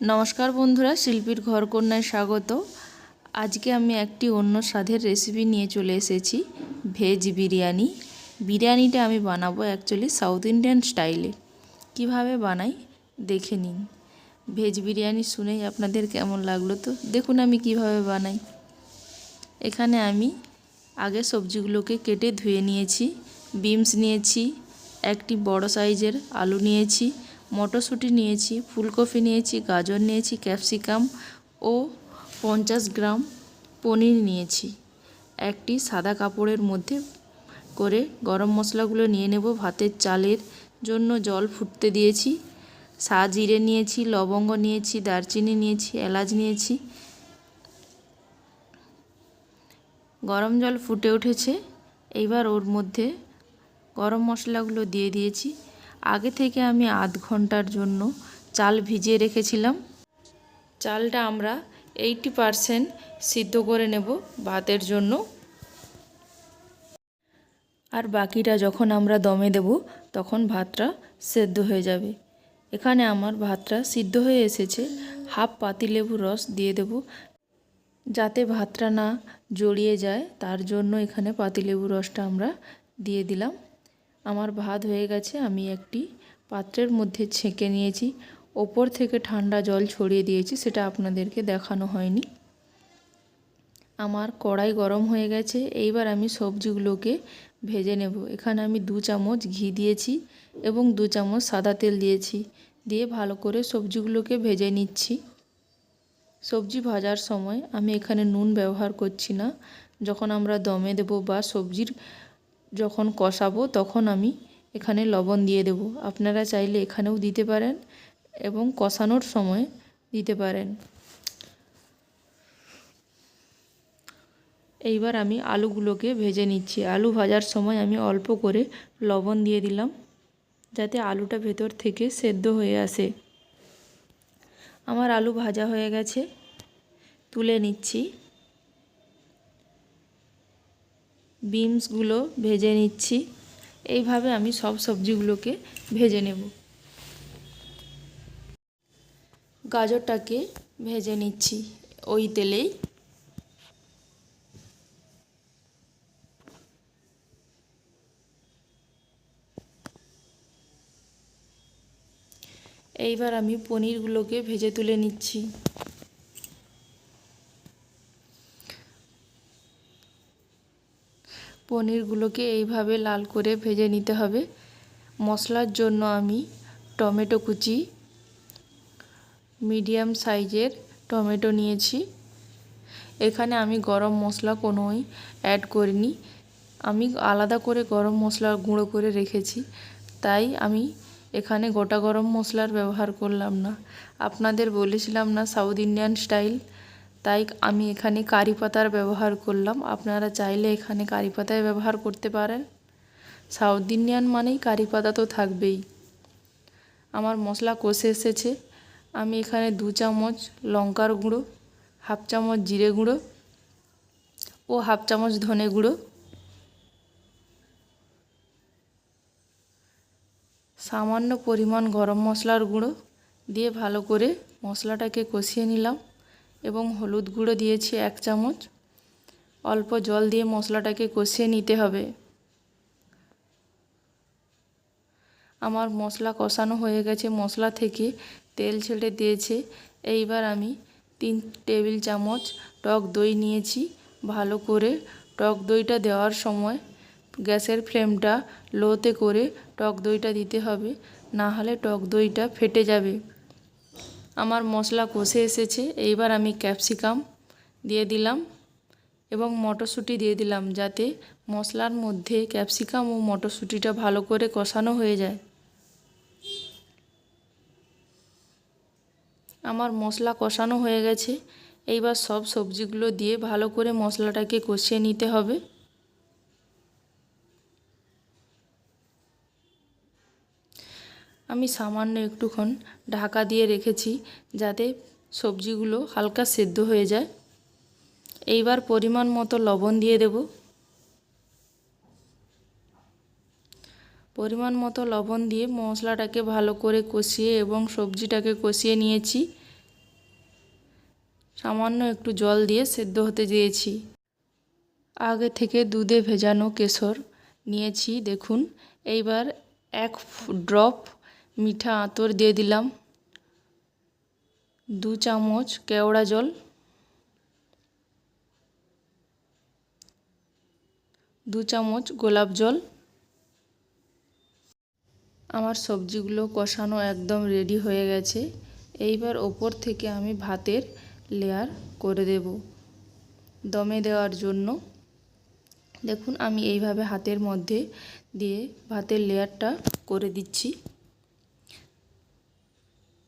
নমস্কার বন্ধুরা, শিল্পীর ঘরকন্যায় স্বাগত। আজকে আমি একটি অন্য স্বাদের রেসিপি নিয়ে চলে এসেছি ভেজ বিরিয়ানি। বিরিয়ানিটা আমি বানাবো অ্যাকচুয়ালি সাউথ ইন্ডিয়ান স্টাইলে কীভাবে বানাই দেখে নিন। ভেজ বিরিয়ানি শুনেই আপনাদের কেমন লাগল তো দেখুন আমি কীভাবে বানাই। এখানে আমি আগে সবজিগুলোকে কেটে ধুয়ে নিয়েছি বিমস নিয়েছি, একটি বড় সাইজের আলু নিয়েছি মটরশুঁটি নিয়েছি, ফুলকপি নিয়েছি, গাজর নিয়েছি, ক্যাপসিকাম ও পঞ্চাশ গ্রাম পনির নিয়েছি। একটি সাদা কাপড়ের মধ্যে করে গরম মশলাগুলো নিয়ে নেব। ভাতের চালের জন্য জল ফুটতে দিয়েছি। সা জিরে নিয়েছি, লবঙ্গ নিয়েছি, দারচিনি নিয়েছি, এলাচ নিয়েছি। গরম জল ফুটে উঠেছে। এইবার ওর মধ্যে গরম মশলাগুলো দিয়ে দিয়েছি। আগে থেকে আমি আধ ঘণ্টার জন্য চাল ভিজিয়ে রেখেছিলাম। চালটা আমরা এইটি পারসেন্ট সিদ্ধ করে নেব ভাতের জন্য। আর বাকিটা যখন আমরা দমে দেব, তখন ভাতটা সেদ্ধ হয়ে যাবে। এখানে আমার ভাতটা সিদ্ধ হয়ে এসেছে। হাফ পাতিলেবুর রস দিয়ে দেব। যাতে ভাতটা না জড়িয়ে যায়, তার জন্য এখানে পাতিলেবুর রসটা আমরা দিয়ে দিলাম। আমার ভাত হয়ে গেছে, আমি একটি পাত্রের মধ্যে ছেঁকে নিয়েছি। ওপর থেকে ঠান্ডা জল ছড়িয়ে দিয়েছি, সেটা আপনাদেরকে দেখানো হয়নি। আমার কড়াই গরম হয়ে গেছে, এইবার আমি সবজিগুলোকে ভেজে নেব। এখানে আমি দু চামচ ঘি দিয়েছি এবং দু চামচ সাদা তেল দিয়েছি, দিয়ে ভালো করে সবজিগুলোকে ভেজে নিচ্ছি। সবজি ভাজার সময় আমি এখানে নুন ব্যবহার করছি না। যখন আমরা দমে দেব বা সবজির যখন কষাবো তখন আমি এখানে লবণ দিয়ে দেব। আপনারা চাইলে এখানেও দিতে পারেন এবং কষানোর সময় দিতে পারেন। এইবার আমি আলুগুলোকে ভেজে নিচ্ছি। আলু ভাজার সময় আমি অল্প করে লবণ দিয়ে দিলাম যাতে আলুটা ভেতর থেকে সেদ্ধ হয়ে আসে। আমার আলু ভাজা হয়ে গেছে। তুলে নিচ্ছি। বিনসগুলো ভেজে নিচ্ছি। এইভাবে আমি সব সবজিগুলোকে ভেজে নেব। গাজরটাকে ভেজে নিচ্ছি ওই তেলেই। এইবার আমি পনিরগুলোকে ভেজে তুলে নিচ্ছি। পনিরগুলোকে এইভাবে লাল করে ভেজে নিতে হবে। মশলার জন্য আমি টমেটো কুচি, মিডিয়াম সাইজের টমেটো নিয়েছি। এখানে আমি গরম মশলা কোনোই অ্যাড করিনি। আমি আলাদা করে গরম মশলা গুঁড়ো করে রেখেছি। তাই আমি এখানে গোটা গরম মশলার ব্যবহার করলাম না। আপনাদের বলেছিলাম না সাউথ ইন্ডিয়ান স্টাইল তাই আমি এখানে কারি পাতার ব্যবহার করলাম। আপনারা চাইলে এখানে কারি পাতায় ব্যবহার করতে পারেন। সাউথ ইন্ডিয়ান মানেই কারি পাতা তো থাকবেই। আমার মশলা কষে এসেছে। আমি এখানে দু চামচ লঙ্কার গুঁড়ো, হাফ চামচ জিরে গুঁড়ো ও হাফ চামচ ধনে গুঁড়ো। সামান্য পরিমাণ গরম মশলার গুঁড়ো দিয়ে ভালো করে মশলাটাকে কষিয়ে নিলাম। এবং হলুদ গুঁড়ো দিয়েছি এক চামচ। অল্প জল দিয়ে মশলাটাকে কষিয়ে নিতে হবে। আমার মশলা কষানো হয়ে গেছে। মশলা থেকে তেল ছেড়ে দিয়েছে। এইবার আমি তিন টেবিল চামচ টক দই নিয়েছি। ভালো করে টক দইটা দেওয়ার সময় গ্যাসের ফ্লেমটা লোতে করে টক দইটা দিতে হবে। না হলে টক দইটা ফেটে যাবে। আমার মশলা কষে এসেছে। এইবার আমি ক্যাপসিকাম দিয়ে দিলাম এবং মটরশুঁটি দিয়ে দিলাম যাতে মশলার মধ্যে ক্যাপসিকাম ও মটরশুঁটিটা ভালো করে কষানো হয়ে যায়। আমার মশলা কষানো হয়ে গেছে। এইবার সব সবজিগুলো দিয়ে ভালো করে মশলাটাকে কষিয়ে নিতে হবে। আমি সামান্য একটুক্ষণ ঢাকা দিয়ে রেখেছি যাতে সবজিগুলো হালকা সেদ্ধ হয়ে যায়। এইবার পরিমাণ মতো লবণ দিয়ে দেব। পরিমাণ মতো লবণ দিয়ে মশলাটাকে ভালো করে কষিয়ে এবং সবজিটাকে কষিয়ে নিয়েছি। সামান্য একটু জল দিয়ে সেদ্ধ হতে দিয়েছি। আগে থেকে দুধে ভেজানো কেশর নিয়েছি, দেখুন। এইবার এক ড্রপ মিঠা আতর দিয়ে দিলাম। দু চামচ কেওড়া জল। দু চামচ গোলাপ জল। আমার সবজিগুলো কষানো একদম রেডি হয়ে গেছে। এইবার ওপর থেকে আমি ভাতের লেয়ার করে দেব দমে দেওয়ার জন্য। দেখুন, আমি এইভাবে হাতের মধ্যে দিয়ে ভাতের লেয়ারটা করে দিচ্ছি।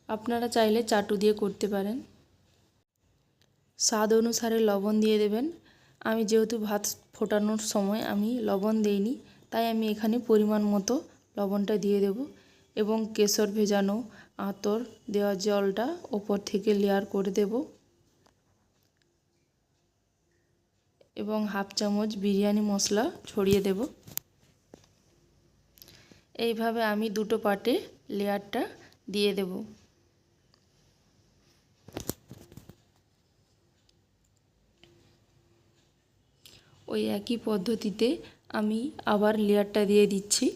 আপনারা চাইলে চাটু দিয়ে করতে পারেন। স্বাদ অনুসারে লবণ দিয়ে দেবেন। আমি যেহেতু ভাত ফোটানোর সময় আমি লবণ দেইনি, তাই আমি এখানে পরিমাণ মতো লবণটা দিয়ে দেব এবং কেশর ভেজানো আতর দেওয়া জলটা ওপর থেকে লেয়ার করে দেব এবং হাফ চামচ বিরিয়ানি মশলা ছড়িয়ে দেব। এইভাবে আমি দুটো পাটে লেয়ারটা দিয়ে দেব। ওই একই পদ্ধতিতে আমি আবার লেয়ারটা দিয়ে দিচ্ছি।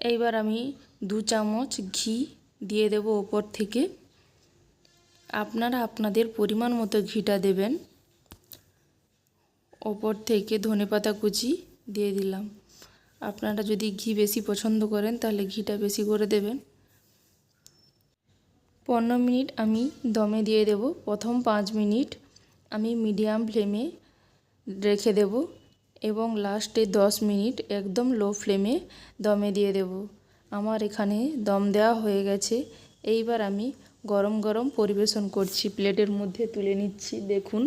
এইবার আমি দু চামচ ঘি দিয়ে দেব ওপর থেকে। আপনারা আপনাদের পরিমাণ মতো ঘিটা দেবেন। ওপর থেকে ধনেপাতা কুচি দিয়ে দিলাম। আপনারা যদি ঘি বেশি পছন্দ করেন, তাহলে ঘিটা বেশি করে দেবেন। পনেরো মিনিট আমি দমে দিয়ে দেব। প্রথম পাঁচ মিনিট আমি মিডিয়াম ফ্লেমে রেখে দেব। এবং লাস্টে দশ মিনিট একদম লো ফ্লেমে দমে দিয়ে দেব। আমার এখানে দম দেওয়া হয়ে গেছে। এইবার আমি গরম গরম পরিবেশন করছি। প্লেটের মধ্যে তুলে নিচ্ছি। দেখুন,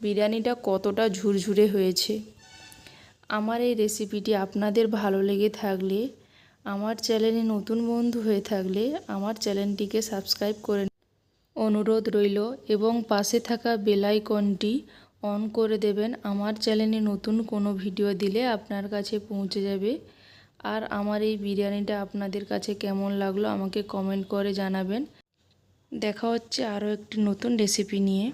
বিরিয়ানিটা কতটা ঝুরঝুরে হয়েছে। আমার এই রেসিপিটি আপনাদের ভালো লেগে থাকলে, আমার চ্যানেলে নতুন বন্ধু হয়ে থাকলে, আমার চ্যানেলটিকে সাবস্ক্রাইব করে অনুরোধ রইল এবং পাশে থাকা বেলাইকনটি অন করে দেবেন। আমার চ্যানেলে নতুন কোনো ভিডিও দিলে আপনার কাছে পৌঁছে যাবে। আর আমার এই বিরিয়ানিটা আপনাদের কাছে কেমন লাগল আমাকে কমেন্ট করে জানাবেন। দেখা হচ্ছে আরও একটি নতুন রেসিপি নিয়ে।